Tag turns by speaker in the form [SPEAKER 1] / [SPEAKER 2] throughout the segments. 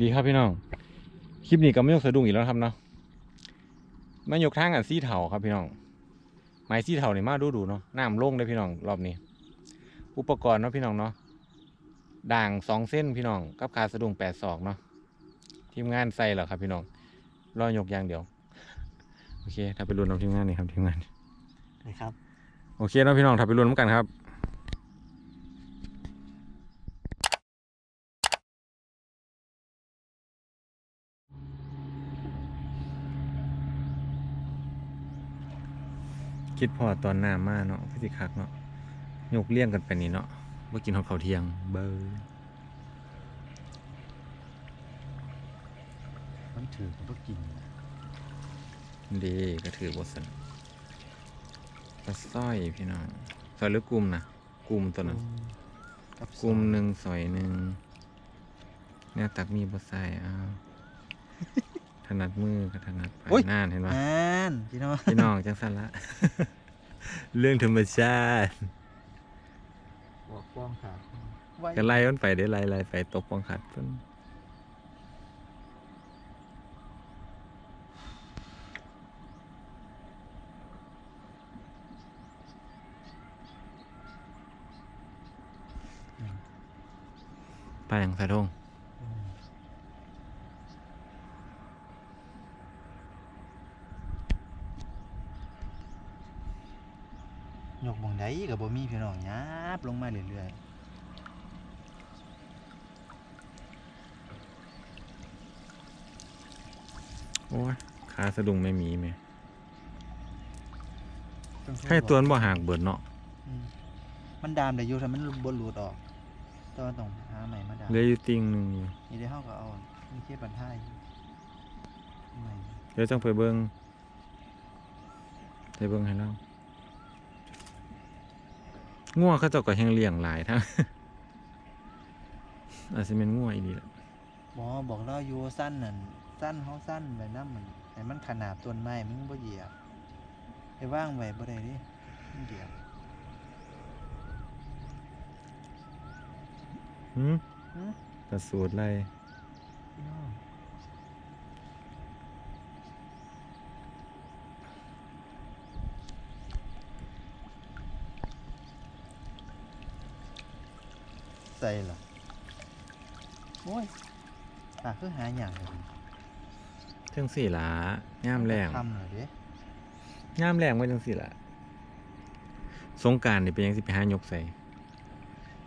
[SPEAKER 1] ดีครับพี่น้อง คลิปนี้ก็ไม่ยกสะดุ้งอีกแล้วครับเนาะมายกทางอันซี่เถาครับพี่น้อง ไม้ซี่เถานี่มาดูดูๆเนาะน้ำลงเลยพี่น้องรอบนี้ อุปกรณ์เนาะพี่น้องเนาะ ด่างสองเส้นพี่น้อง กับขาสะดุ้งแปดศอกเนาะ ทีมงานใส่เหรอครับพี่น้อง รอยกอย่างเดียว โอเค ถ้าไปรุ่นเอาทีมงานนี่ครับทีมงาน
[SPEAKER 2] นะครับ
[SPEAKER 1] โอเคเนาะพี่น้องถ้าไปรุ่นน้ำกันครับ คิดพอตอนหน้ามาเนาะพิสิคักเนาะยกเลี้ยงกันไปนี่เนาะเมื่อกินของเขาวเที่ยงเบอร์
[SPEAKER 2] มันถือกับพวกกิน
[SPEAKER 1] ดีก็ถือบทสนปลาสร้อยพี่น้องสร้อยหรือกลุ่มนะกลุ่มตัวนั้น
[SPEAKER 2] กับ
[SPEAKER 1] กลุ่มหนึ่งสอยหนึ่งเนี่ยตักมีบทใส่อ้าวถนัดมือก็ถนัดไปหน้านเห็นไหม
[SPEAKER 2] อ่านพี่น้อง
[SPEAKER 1] พี่น้องจังสันละ เรื่องธรรมชาติ
[SPEAKER 2] บอกกล้องขาไว้
[SPEAKER 1] กันไล่มันไปได้ไล่ไล่ไปตกปองขัดเพิ่นไปอย่างสะทง
[SPEAKER 2] อืม ยกบงไดกับบ่มีพี่น้องยับลงมาเรื่อย
[SPEAKER 1] โอ้ยขาสะดุ้งไม่มีไหม
[SPEAKER 2] ๆต้องโทร
[SPEAKER 1] ใครตัวมันบ่ห่างเบิดเนาะ
[SPEAKER 2] อืมมันดามได้อยู่ถ้ามันบ่หลุดออกแตว่าต้องหาใหม่มาดาม
[SPEAKER 1] เหลยอยู่ติ่งหนึ่งอยู่
[SPEAKER 2] นี่ได้เฮาก็เอามีเคสบันท้ายอยู่ใหม่
[SPEAKER 1] เดี๋ยวจังไปเบิ่งไปเบิ่งให้เรา ง่วเขาเจ้าก็แห้งเลี้ยงหลายทั้งอาจจะเป็นง่วอีดีแหละ
[SPEAKER 2] หมอบอกเราอยู่สั้นนั่นสั้นเฮาสั้นแบบนั้นมันให้มันขนาบต้นไม้มันบ่เหยียบไปว่างไว้บ่ได้เดิมันเหยียบ
[SPEAKER 1] หืม
[SPEAKER 2] หืม
[SPEAKER 1] กระสูดไร
[SPEAKER 2] พี่น้อง ใส่ล่ะโอ้ยปากคือหาอย่างเลย
[SPEAKER 1] เจังสี่หละย่ามแรง
[SPEAKER 2] ทำเหรอเด้
[SPEAKER 1] ย่ามแรงไว้จังสี่หละสงกรารนี่เป็นหยังสิไปหายกใส่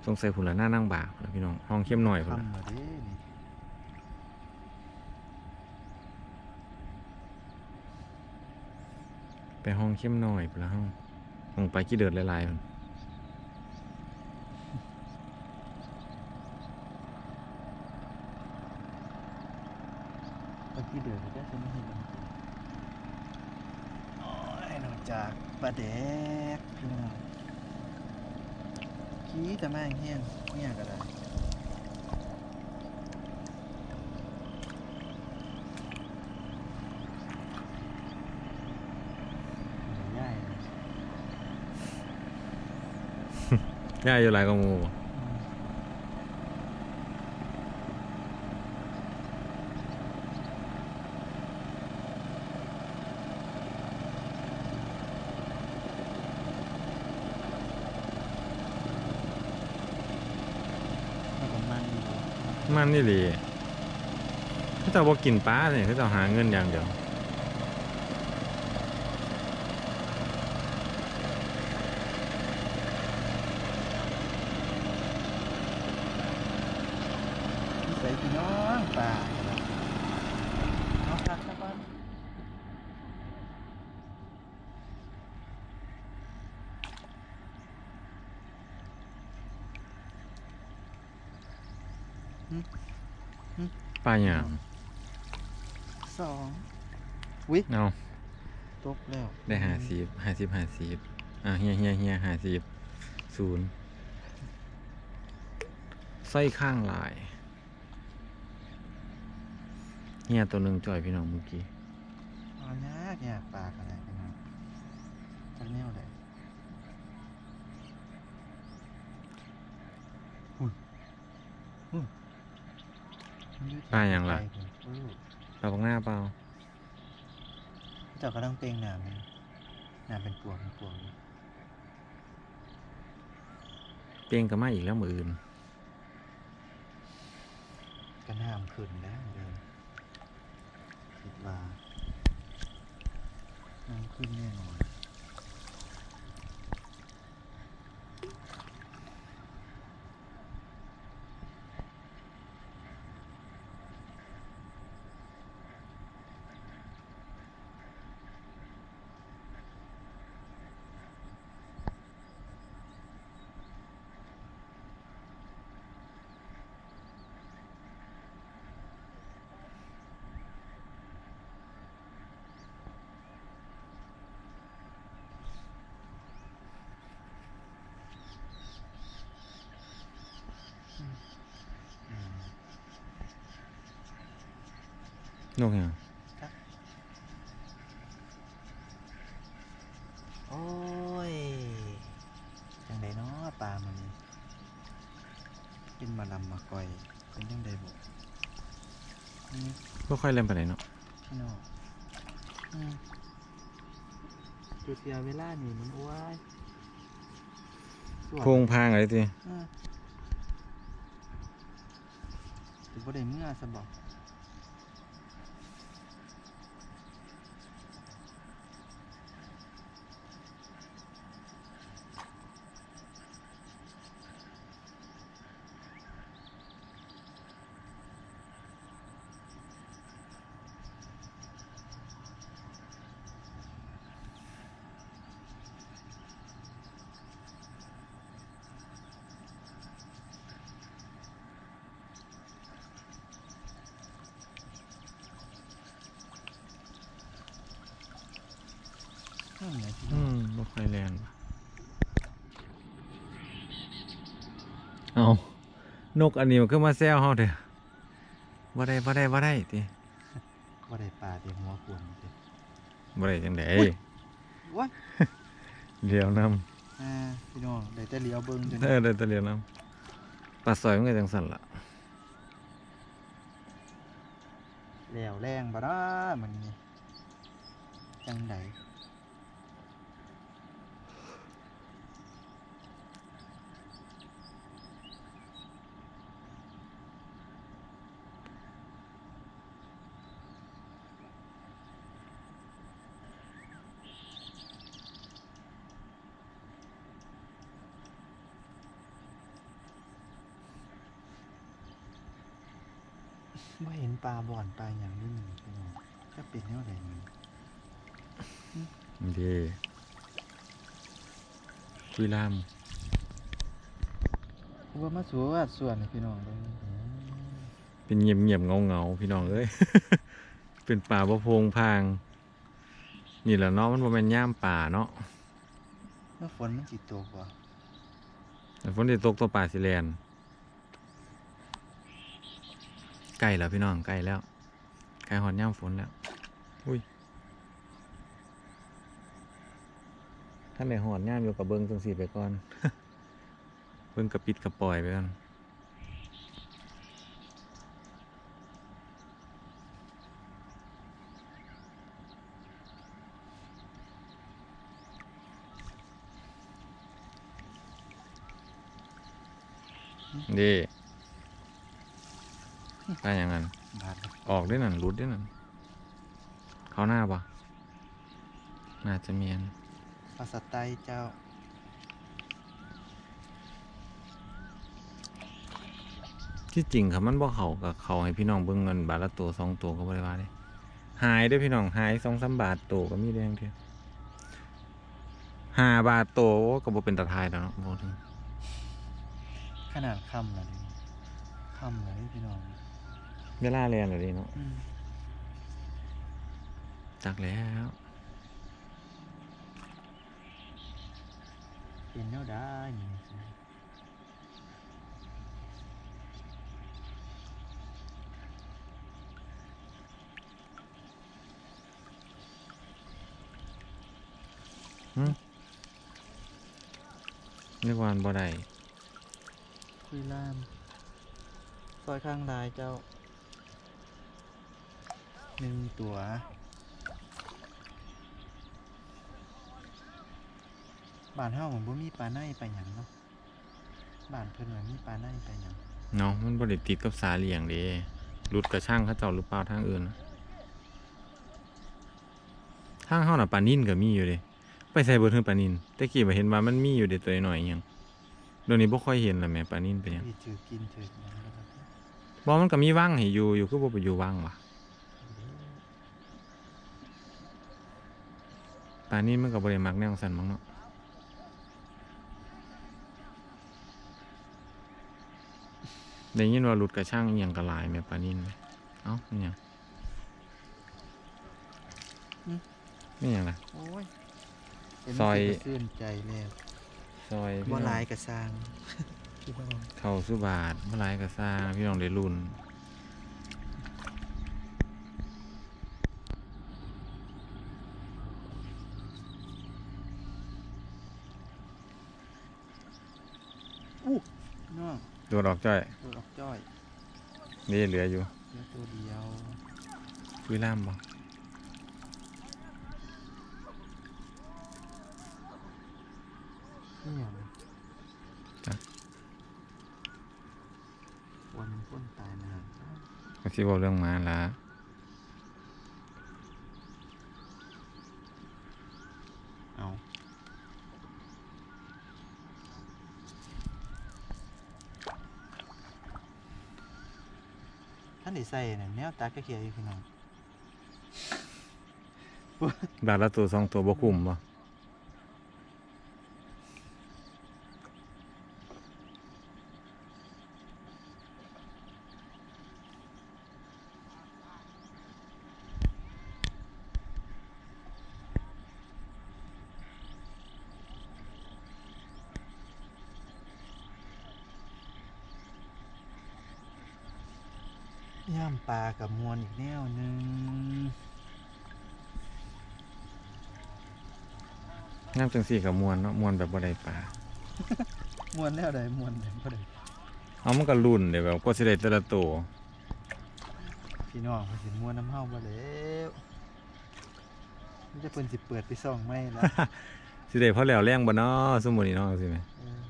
[SPEAKER 1] สงสัยผุนละหน้านั่งบากพุ่นล่ะพี่น้องห้องเข้มหน่อยพุ่นละ
[SPEAKER 2] ทำเหรอเด้นี่
[SPEAKER 1] ไปห้องเข้มหน่อยพุ่นละห้องห้องไปกี่เดือดหลายๆพุ่น
[SPEAKER 2] มื่อกี้เดือดก็จะไม่เห็นมันโอ้ยนอกจากปลาแดกพี่น้องขี้แต่แม่งเฮี้ยนเนี่ยงก็ได้ง่ายเลย
[SPEAKER 1] ย่าอยู่หลายกว่าหมูบ่
[SPEAKER 2] มันก็มันอยู่
[SPEAKER 1] มั นี่หลีเขาจะบอกกินปลาเนี่ยเขาจะหาเงินอย่างเดียว
[SPEAKER 2] ใส่พี่น้องปลาเอาพักสักก่อนหึหึ
[SPEAKER 1] ป ลาอย่าง
[SPEAKER 2] สองวิ
[SPEAKER 1] เอา
[SPEAKER 2] ตกแล้ว
[SPEAKER 1] ได้หาสิบหาสิบหาสิบอะเฮียเฮียเฮียหาสิบศูนย์ไส้ข้างลาย เฮียตัวหนึ่งจ่อยพี่น้องเมื่อกี้
[SPEAKER 2] เอายากยากปลากอะไรกันนะจักแนวเลยหุ่นหุ่น มันอยู่
[SPEAKER 1] ปลาหยังล่ะ
[SPEAKER 2] ไกพุ่นบ่รู้
[SPEAKER 1] เราบังหน้าเปล่า
[SPEAKER 2] เจ้ากำลังเปลงน้ำมันน้ำเป็นปวงเป็นปวงอยู่
[SPEAKER 1] เปลียงกับมาอีกแล้วมืออื่น
[SPEAKER 2] ก็น้ำขึ้นแล้วเดิมคิดว่าน้ำขึ้นแน่นอน อืม
[SPEAKER 1] นกยัง
[SPEAKER 2] โอ้ยจังไดเนาะปลามันนี่เป็นมาลำมาก่อยเป็นจังไดบุนี่
[SPEAKER 1] ไม่ค่อยเล่นไปไหนใดเนาะ
[SPEAKER 2] พี่น้องอืมจุดเสียเวลานี่มันอ้วยสวย
[SPEAKER 1] โพงพางอะไรที
[SPEAKER 2] อืมถือว่าได้เมื่อสบอก
[SPEAKER 1] อื
[SPEAKER 2] น้อง
[SPEAKER 1] มไม่ค่อยแรงว่ะเอานกอันนี้มันก็มาแซวเฮาเด้อว่าได้ว่าได้ว่าได้ติ
[SPEAKER 2] ว่าได้ปลาเต็มหัวขวมเต็ม
[SPEAKER 1] บ่ได้จังได
[SPEAKER 2] ว้าย
[SPEAKER 1] เลี้ยวน
[SPEAKER 2] อ่าพี่น้องได้แต่เลี้ยวเบิ้งจนำ
[SPEAKER 1] เออได้แต่เลี้ยวนำปลาซอยมันก็จังสั่นล่ะ
[SPEAKER 2] แล้วแรงบ่ได้มันนี่จังได ลาบ่อนปลาอย่างนี้มันพี่น้องจะเป็นแนวใดมัน
[SPEAKER 1] ดีคุยลาม
[SPEAKER 2] คือว่ามาสวดส่วนให้พี่น้องเบิ่งอืม
[SPEAKER 1] เป็นเงียบเงียบเงาเงาๆพี่น้องเอ้ยเป็นป่าบ่โพงพาง นี่แหละเนาะมันบ่แม่นย่ามป่าเนาะ
[SPEAKER 2] แล้วฝนมันสิตกบ่
[SPEAKER 1] แต่ฝนสิตกตัวป่าสิแลน ใกล้แล้วพี่น้องใกล้แล้วใกล้ฮอดย่ามฝนแล้ว อุ้ยถ้าไม่ฮอดย่ามอยู่กับเบิ่งจังซี่ไปก่อน เบิ่งกระปิดกระปล่อยไปก่อนดี ไปอย่างนั้น
[SPEAKER 2] บาดเลย
[SPEAKER 1] ออกด้วยนั่นรุดด้วยนั่น เขาหน้าปะน่าจะเมียน
[SPEAKER 2] ปลาสะไตเจ้า
[SPEAKER 1] ที่จริงครับมันบ่เขากับเขาให้พี่น้องเบิ่งเงินบาทละตัวสองตัวก็บ่ได้ว่าเลยหายเด้วยพี่น้องหายสองสามบาทตัวก็มีแดงเดียวห้าบาทตัวโอ้ก็บ่เป็นตาทายแล้วเนาะบ่ถึง
[SPEAKER 2] ขนาดค่ำแล้วนี่ค่ำแล้วนี่พี่น้อง
[SPEAKER 1] เวลาแลนแล้วดิเนาะ
[SPEAKER 2] อืม
[SPEAKER 1] จักแล้ว
[SPEAKER 2] เป็นแนวได้นี่
[SPEAKER 1] นึกวามันบ่ได้
[SPEAKER 2] คุยล่ามซอยข้างลายเจ้า หนึ่งตัวบ้านเฮาเหมือนบ่มีปลาในไปหยังเนาะบ้านเพิ่นว่ามีปลาในไปหยัง
[SPEAKER 1] เนาะมันบริติดกับสาเลียงเด้รุดกระช่างเขาเจ้าหรือเปล่าทางอื่นนะทางเฮาน่ะปลานิ่นก็มีอยู่เด้ไปใส่เบิดเฮือปลานิ่นแต่กี้มาเห็นว่ามันมีอยู่เด้ตัวน้อยๆอิหยังเดี๋ยวนี้บ่ค่อยเห็นแล้วแหม่ปลานิ่นเป็นหยัง
[SPEAKER 2] ที่ถือกินถือหยังแล้วก็
[SPEAKER 1] บ่มันก็มีว่างให้อยู่อยู่คือบ่ไปอยู่ว่างวะ ปลานิ่นมันก็บ่ได้มักแนวสั่นมั้งเนาะได้ยินว่าหลุดกระช่างอิหยังก็หลายแม่ปลานิ่นเลยเอ้านี่หยังนี่หยังล่ะ
[SPEAKER 2] โอ้ยเห็น
[SPEAKER 1] ซอย
[SPEAKER 2] มันสิกระซื่นใจแล้ว
[SPEAKER 1] ซอย
[SPEAKER 2] บ่หลายกระสร้างพี่น้อง
[SPEAKER 1] เข้าสุบาทบ่หลายก็สร้างพี่น้องได้รุ่น
[SPEAKER 2] พี่น้อง
[SPEAKER 1] ตัวดอกจ้อย
[SPEAKER 2] ตัวออกจ้อย
[SPEAKER 1] นี่เหลืออยู่
[SPEAKER 2] เหลือตัวเดียว
[SPEAKER 1] คุยล่ามบ่
[SPEAKER 2] นี่หยังวันมันคนตายนาน
[SPEAKER 1] ก็สิเว้าเรื่องหมาละ
[SPEAKER 2] เอาท่านได้ ใส่เนี่ยแนวตากระเขียอยู่พี่น้อง
[SPEAKER 1] บาทละตัวสองตัวบ่คุ้มบ่
[SPEAKER 2] ย่ามปลากับมวลอีกแนวหนึ่ง
[SPEAKER 1] น้ำจังสี่กับมวนเนาะมวนแบบบ่ได้ปลาม
[SPEAKER 2] วลแนวใดมวลใดบ่ได้
[SPEAKER 1] เอามันก็รุ่นเด้แบบกว่าสิได้แต่ละตัว
[SPEAKER 2] พี่น้องเพิ่นสิมวนน้ำเฮาบ่แล้วมันจะเพิ่นสิเปิดไปซ่องไม่แล้ว
[SPEAKER 1] สิได้พอแล้วแรงบ่เนาะสมมุตินี่เนาะสิแม่
[SPEAKER 2] เออ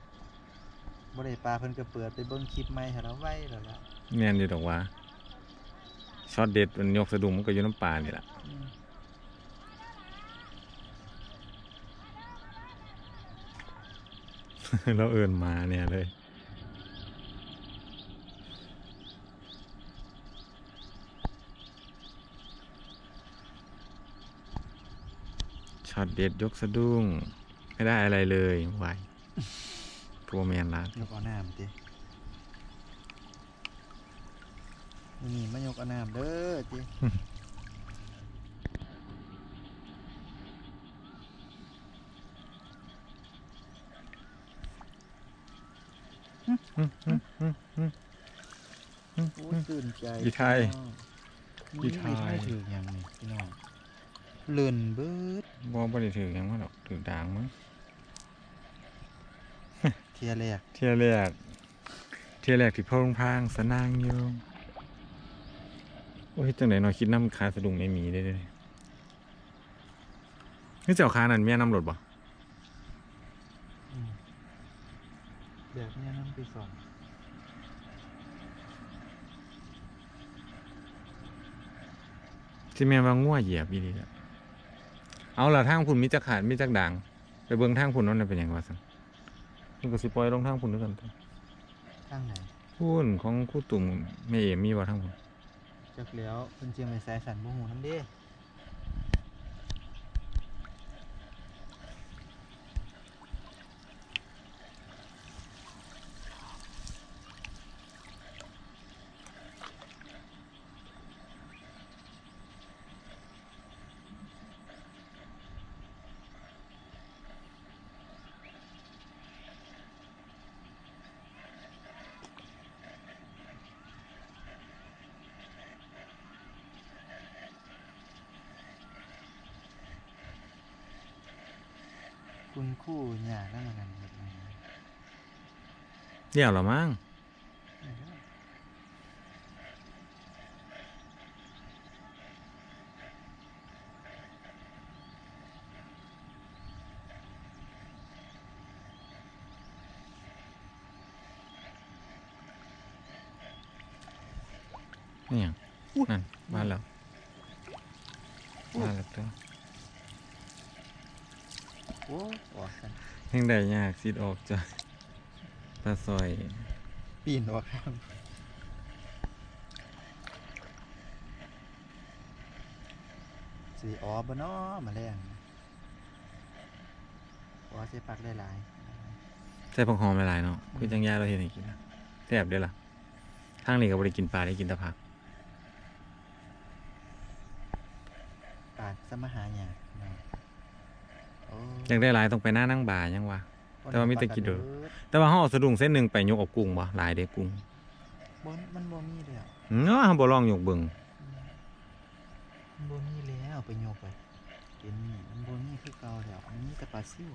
[SPEAKER 2] บ่ได้ปลาเพิ่นก็เปิดไปเบิ่งคลิปใหม่ให้เราไว้แล้วล่ะ
[SPEAKER 1] แม่นอยู่ดอกว่าช็อตเด็ดมันยกสะดุ้งมันก็อยู่น้ำปลานี่ล่ะ
[SPEAKER 2] อืม
[SPEAKER 1] เราเอิ้นมาเนี่ยเลย ช็อตเด็ดยกสะดุ้ง ไม่ได้อะไรเลยไหวตัวแมนละ
[SPEAKER 2] ยกเอาน้ำตินี่มายกเอาน้ำเด้อติ โอ้ย ตื่นใจ
[SPEAKER 1] อีไทย
[SPEAKER 2] พี่น้อง
[SPEAKER 1] อีไทย
[SPEAKER 2] ยถือย่างนี้พี่น้องเลื่อนเบิด
[SPEAKER 1] บ่บ่ได้ถือยังมาดอกถือด่างมั้ง
[SPEAKER 2] เทียแรก
[SPEAKER 1] เทียแรกเทียแรกที่พ่อลงพางสนางอยู่โอ้ยจังได๋เนาะคิดน้ำคาสะดุ้งไม่มีได้เด้นี่เจ้าคานั่นแม่น้ำรถบ่
[SPEAKER 2] อืม แบบเนี้ยน้ำไปสอง
[SPEAKER 1] สิแม่นว่างัวเหยียบอีหลีละเอาล่ะทางพุ่นมีจักขาดมีจักด่างไปเบิ่งทางพุ่นนั่นนะเป็นหยังว่าซั่นมันก็สิปล่อยลงทางพุ่นด้วยกันตัว
[SPEAKER 2] ข้างไหน
[SPEAKER 1] พุ่นของครู่ตุ่มแม่เอมีบ่ทางพุ่น
[SPEAKER 2] จักแล้วเพิ่นเจียมในสายสันบ่หูน้ำเด้ คุณคู่เนี่ยนั่นมือนกันครั
[SPEAKER 1] เนี่ยเหรอมั้ง นี่หยังนั่นมาแล้วมาแล้วตัว
[SPEAKER 2] โอ้ออกกัน
[SPEAKER 1] แห่ งใดยากสิดออกจ้ะตาซอย
[SPEAKER 2] ปีนออกข้างสีอ๋อบเนาะมาแรงอ๋อใส่ปักได้หลาย
[SPEAKER 1] ใส่ผักหอมหลายๆเนาะคือจังยาเราเห็นให้กินนะแซ่บเด้อล่ะทางนี้ก็บ่ได้กินปลาได้กินแต่ผัก
[SPEAKER 2] ปากสมหาหยาเนาะโอ้
[SPEAKER 1] อยากได้หลายต้องไปหน้านั่งบ่ายังวะแต่ว่ามีแต่กินเด้อ
[SPEAKER 2] ปากกระ
[SPEAKER 1] แต่ว่าเฮาเอาสะดุ้งเส้นหนึงไปยกเอากุ้งบ่หลายเด้กุ้ง
[SPEAKER 2] บ่มันบ่มีแล้ว
[SPEAKER 1] เนาะเฮาบ่ลองยกเบิ่ง
[SPEAKER 2] มันบ่มีแล้วไปโยกไปกินนี่มันบ่มีคือเก่าแล้วมันมีแต่ปลาซิว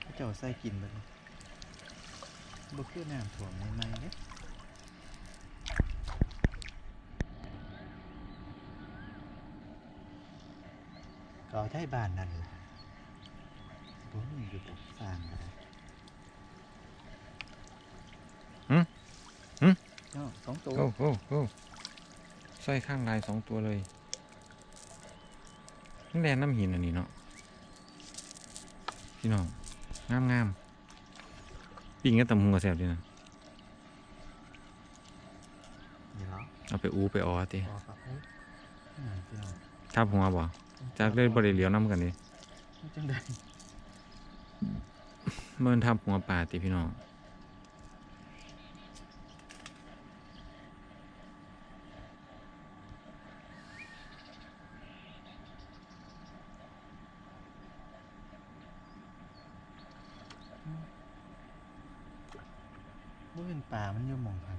[SPEAKER 2] เขาเจ้าใส่กินเบิดเลยบ่คือน้ำท่วมใหม่ๆเด้เก่าไทยบ้านนั่นล่ะบ่มีอยู่บ่สร้างก็ได้เนาะสองตัว
[SPEAKER 1] โอ้โอ้โอ้ใส่ข้างลายสองตัวเลยนี่แดนน้ำหินอันนี้เนาะพี่น้องงามงามๆปิ้งกับตำหุงก็แซ่บดีนะ
[SPEAKER 2] นี่เหรอ
[SPEAKER 1] เอาไปอูไปออติ
[SPEAKER 2] พอครับเฮ้ยนี่หยังพี่น้อง
[SPEAKER 1] ทับหัวบ่จากเลยบ่ได้เหลียวน้ำกันดิ
[SPEAKER 2] มันจังได๋
[SPEAKER 1] มันทับหัวปลาติพี่น้อง
[SPEAKER 2] บ่เป็นปลามันอยู่หม่องพัน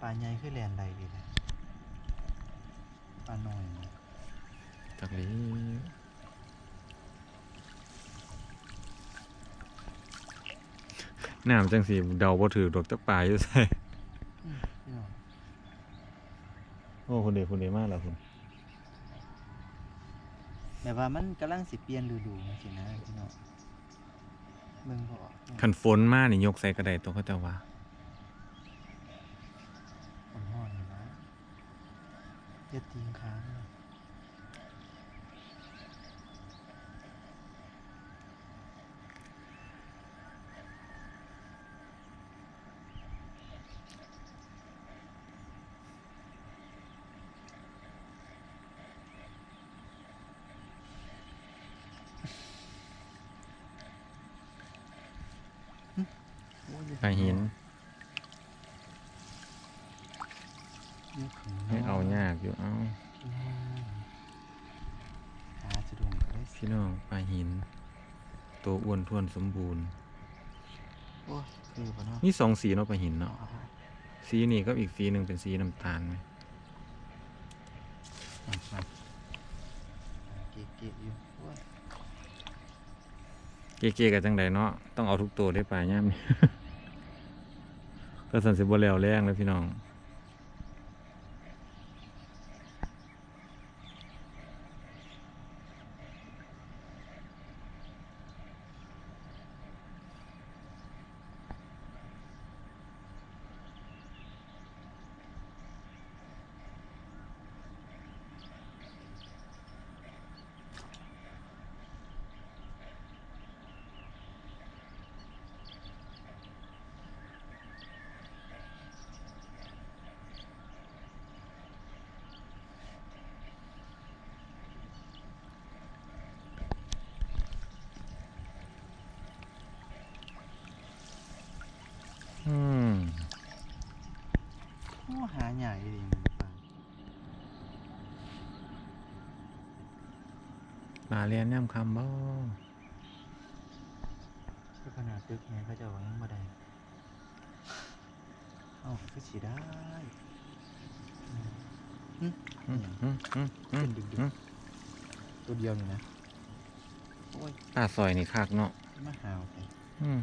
[SPEAKER 2] ปลาใหญ่คือแลนใดดีนะปลาน้อยนะ
[SPEAKER 1] จากนี้ น้ำจังสีเดาบ่ถือดอกจักปลาอยู่ใส่
[SPEAKER 2] อืมพี่น้อง
[SPEAKER 1] โอ้คุณเดคุณเดมากแล้วคุณ
[SPEAKER 2] แบบว่ามันกำลังสิเปลี่ยนฤดูจังซี่นะพี่น้องเบิ่งบ่ออกเนาะ
[SPEAKER 1] คันฝนมานี่ยกใส่กระไดตัวเขาเจะว่า
[SPEAKER 2] มันฮ้อนอยู่นะอย่าตีงค้างนะ โอ้ย
[SPEAKER 1] ปลาหิน
[SPEAKER 2] ยกขึ้น
[SPEAKER 1] ให้เอายากอยู่เอา
[SPEAKER 2] อืมหาสะดุ้งก็ได้สิ
[SPEAKER 1] พี่น้องปลาหิน ตัวอ้วนท้วนสมบูรณ์
[SPEAKER 2] โอ้ยคือปะเนาะ
[SPEAKER 1] นี่สองสีเนาะปลาหินเนาะ
[SPEAKER 2] เอาเอา
[SPEAKER 1] สีนี่ก็อีกสีหนึ่งเป็นสีน้ำตาลไหม
[SPEAKER 2] เอาเอาเก๋ๆอยู่โอ้ย
[SPEAKER 1] เก๋ๆกับจังใดเนาะต้องเอาทุกตัวได้ปลาย่ามนี่ ก็สันสิบ่แล้วแรงแล้วพี่น้อง อืม
[SPEAKER 2] โอ้หาใหญ่ดีมันปลา
[SPEAKER 1] ปลาเรียนย่ำคำบ่
[SPEAKER 2] คือขนาดตึกเนี่ยเขาเจะว่ายังบ่ได้เอ้าคือสิได้อืม
[SPEAKER 1] อืมอืมอืมอืม
[SPEAKER 2] เป็นดึก
[SPEAKER 1] อืม
[SPEAKER 2] ๆตัวเดียวนี่นะโอ้ย
[SPEAKER 1] ปลาซอยนี่คักเนาะ
[SPEAKER 2] มาหาวไป
[SPEAKER 1] อืม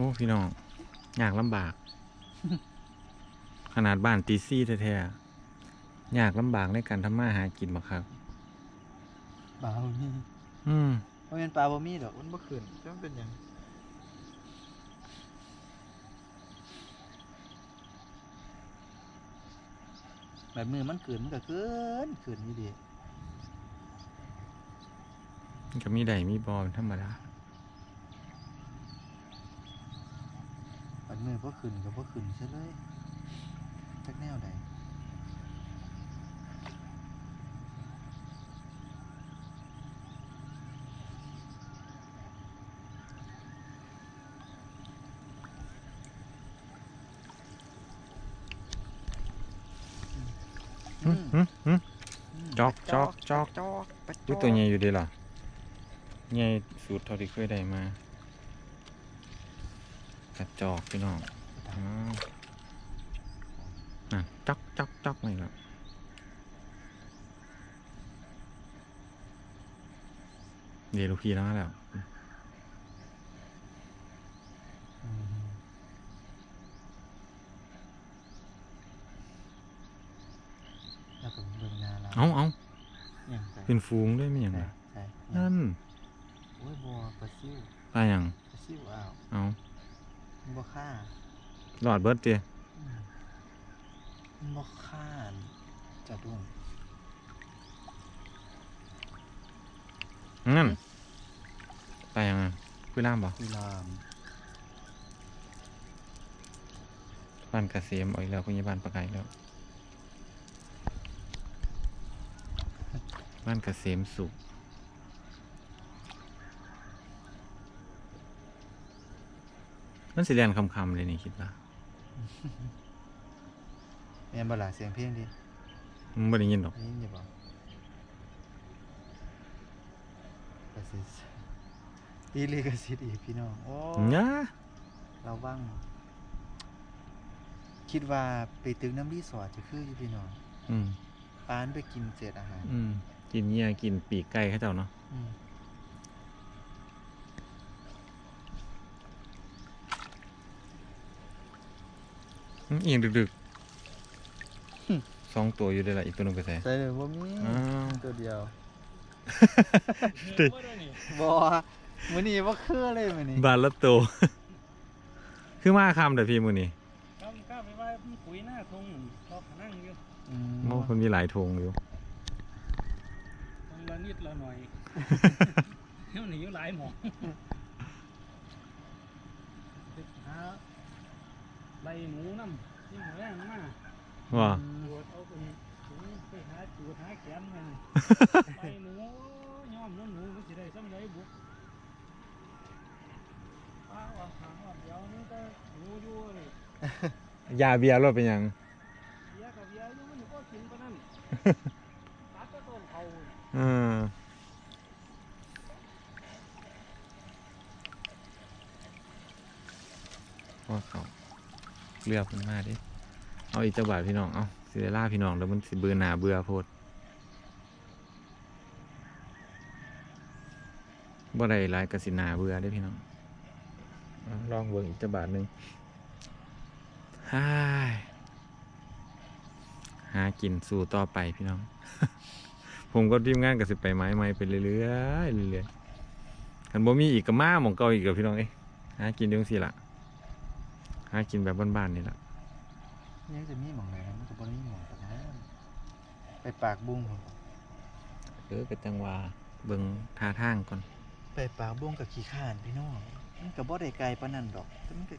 [SPEAKER 1] อ้พี่น้องยากลำบาก ขนาดบ้านตีซี่แท้ๆยากลำบากในการทำมาหากินบักครับ
[SPEAKER 2] ปลาบ่มี
[SPEAKER 1] อืม
[SPEAKER 2] บ่แม่นปลาบ่มีดอกมันบ่ขึ้นจังเป็นหยังแบบมือมันขึ้นมันก็ขึ้นขึ้นนี่ดี
[SPEAKER 1] มันก็มีใดมีบอเป็นธรรมดา
[SPEAKER 2] บัดมือขึ้นก็บ่ขึ้นซะเลยจักแนวใด
[SPEAKER 1] หึหึหึ
[SPEAKER 2] ม
[SPEAKER 1] จอกจอกจอก
[SPEAKER 2] จอกปลาจ
[SPEAKER 1] อุ้ย
[SPEAKER 2] อก
[SPEAKER 1] ตัวใหญ่อยู่ดีล่ะใหญ่สุดเท่าที่เคยได้มา กระจอกพี่น้องอ้าวอะจอกจอกจอกไม่ละเดี๋ยวลูกพี่แล้วมาแล้ว
[SPEAKER 2] อืมแล้วก็เบิ่งหน้าเรา
[SPEAKER 1] เอาเอา
[SPEAKER 2] อย่างไร
[SPEAKER 1] เป็นฟูงด้วยไม่อย่าง
[SPEAKER 2] ใช่
[SPEAKER 1] ไร
[SPEAKER 2] ใช่
[SPEAKER 1] นั่น
[SPEAKER 2] โอ้ยบัวปลาซิว
[SPEAKER 1] ปลาอย่าง
[SPEAKER 2] ปลาซิวอ้าว
[SPEAKER 1] เอา
[SPEAKER 2] มัน บ่ฆ่า
[SPEAKER 1] หลอดเบิร์ดเตีย
[SPEAKER 2] อืมมันบ่ฆ่าจะด้วง
[SPEAKER 1] นั่นปลาอย่างอะคุยล่ามบ่
[SPEAKER 2] กุหลาม
[SPEAKER 1] บ้านเกษมเอาอีกแล้วคุณยายบ้านประกายแล้ว บ้านเกษมสุข มันสิเรียนคำๆเลยนี่คิดว่า
[SPEAKER 2] แม่นบ่ล่ะเสียงเพลงดิ
[SPEAKER 1] มันไม่ได้ยินหรอก
[SPEAKER 2] ได้ยินอยู่บ่กระสิตีลีกระสิอีกพี่น้องโอ้
[SPEAKER 1] เนี่ย
[SPEAKER 2] เราว่างคิดว่าไปตึกน้ำรีสอร์ทจะคืออยู่พี่น้อง
[SPEAKER 1] อืม
[SPEAKER 2] ปานไปกินเศษอาหาร
[SPEAKER 1] อืมกินเงี้ยกินปีกไก่เข้าเจ้าเนาะ
[SPEAKER 2] อืม
[SPEAKER 1] เอียงดึกๆสองตัวอยู่ได้ละอีกตัวหนึงไปใส่
[SPEAKER 2] ใส่เลยว่ามี
[SPEAKER 1] อ้าว
[SPEAKER 2] ตัวเดียว
[SPEAKER 1] ติ
[SPEAKER 2] บอมื้อนี้บ่คือเลยมื้อนี้
[SPEAKER 1] บานละตัวคือมาคำแต่พี่มือนี่
[SPEAKER 3] ครับกล้าไปว่าพี่ปุ๋ยหน้าทงรอขานั่งอยู่
[SPEAKER 2] อืม
[SPEAKER 1] โอ้คนมีหลายทงอยู่
[SPEAKER 3] ทงละนิดละหน่อยเฮ้ยหนีอยู่หลายหมองไปหา ใบหมูน้ำยิ่งแรงมาก
[SPEAKER 1] ว่า
[SPEAKER 3] ปวดเอาไปถุงไปหาจูดหาแขนมันใบหมูย่อมน้ำหนูมันสิได้ซ้ำไรบุกป้าว่าหางว่าเดี๋ยวนี้ก็หนูอยู่เลย
[SPEAKER 1] ยาเบียร์รถเป็นหยัง
[SPEAKER 3] เบียร์กับเบียร์อยู่มันก็กินปะนั่นตัดก็ต้นเขา
[SPEAKER 1] เออว่าเขา เลือกมันมาดิเอาอีกเจ้าบาทพี่น้องเอาสิได้ล่าพี่น้องแล้วมันสิเบื่อหนาเบื่อโพดบ่ได้หลายกสินาเบื่อได้พี่น้องลองเบิ่งอีกเจ้าบาทหนึ่งฮ่าหากินสู่ต่อไปพี่น้อง ผมก็ทีมงานกับสิไปไม้ไม้ไปเรื่อยๆเรื่อยๆคันบ่มีอีกก็มาหมองเก่าอีกกับพี่น้องเอ้หากินจังซี่ล่ะ หากินแบบบ้านๆนี่ล่ะ
[SPEAKER 2] ยังจะมีหม่องไหนนะมันก็บ่ได้มีหม่องปานนั้นไปปากบุ้งพุ่น
[SPEAKER 1] เออกระจังว่าเบิ่งท่าทางก่อน
[SPEAKER 2] ไปปากบุ้งกับขี้ข้านพี่น้องมันก็บ่ได้ไกลปานนั้นดอกแต่มันก็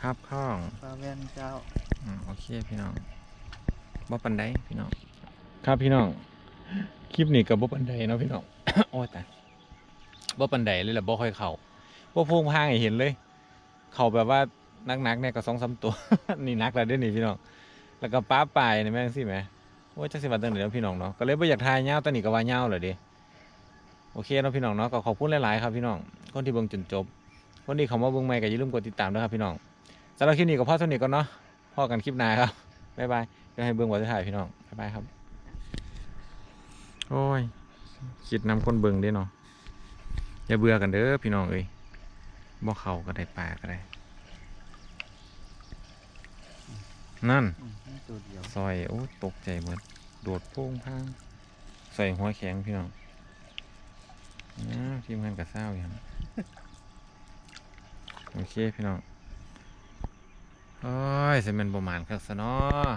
[SPEAKER 1] ครับข้อง
[SPEAKER 2] ฟ้าแว่นเจ้า
[SPEAKER 1] อ่าโอเคพี่น้องบ่ปันไดพี่น้อง ครับพี่น้อง คลิปนี้กับบ่ปันไดเนาะพี่น้อง โอ้ยตาย บ่ปันไดเลยละบ่ค่อยเข้าบ่โพงพางให้เห็นเลย เข้าแบบว่านักๆเนี่ยก็สองสามตัว นี่นักแล้วเด้นี่พี่น้อง แล้วก็ป้าปลายนี่แม่งสิแหมโอ้ยจักสิว่าจังได๋เนาะพี่น้องเนาะ ก็เลยบ่อยากทายยาตอนนี้ก็ว่ายาวแล้วเด้โอเคเนาะพี่น้องเนาะก็ขอบคุณหลายๆครับพี่น้อง คนที่เบิ่งจนจบ คนที่เขามาเบิ่งใหม่ก็อย่าลืมกดติดตามด้วยครับพี่น้องสำหรับคลิปนี้ก็พอเท่านี้ก่อนเนาะพอกันคลิปหน้าครับบ๊ายบายเดี๋ยวให้เบิ่งวันสุดท้ายพี่น้องบ๊ายบายครับ โอ้ยคิดนำคนเบิ่งเด้เนาะ อย่าเบื่อกันเด้อพี่น้องเอ้ยบ่เข้าก็ได้ปลาก็ได้ นั่น
[SPEAKER 2] อืมนี่ตัวเดียว
[SPEAKER 1] ซอยโอ้ตกใจหมดโดดโพ่งพางใส่หัวแข็งพี่น้องนะทีมงานกับเศร้าอย่างโอเคพี่น้องโอ้ยจะเป็นประมาณคักซะเนาะ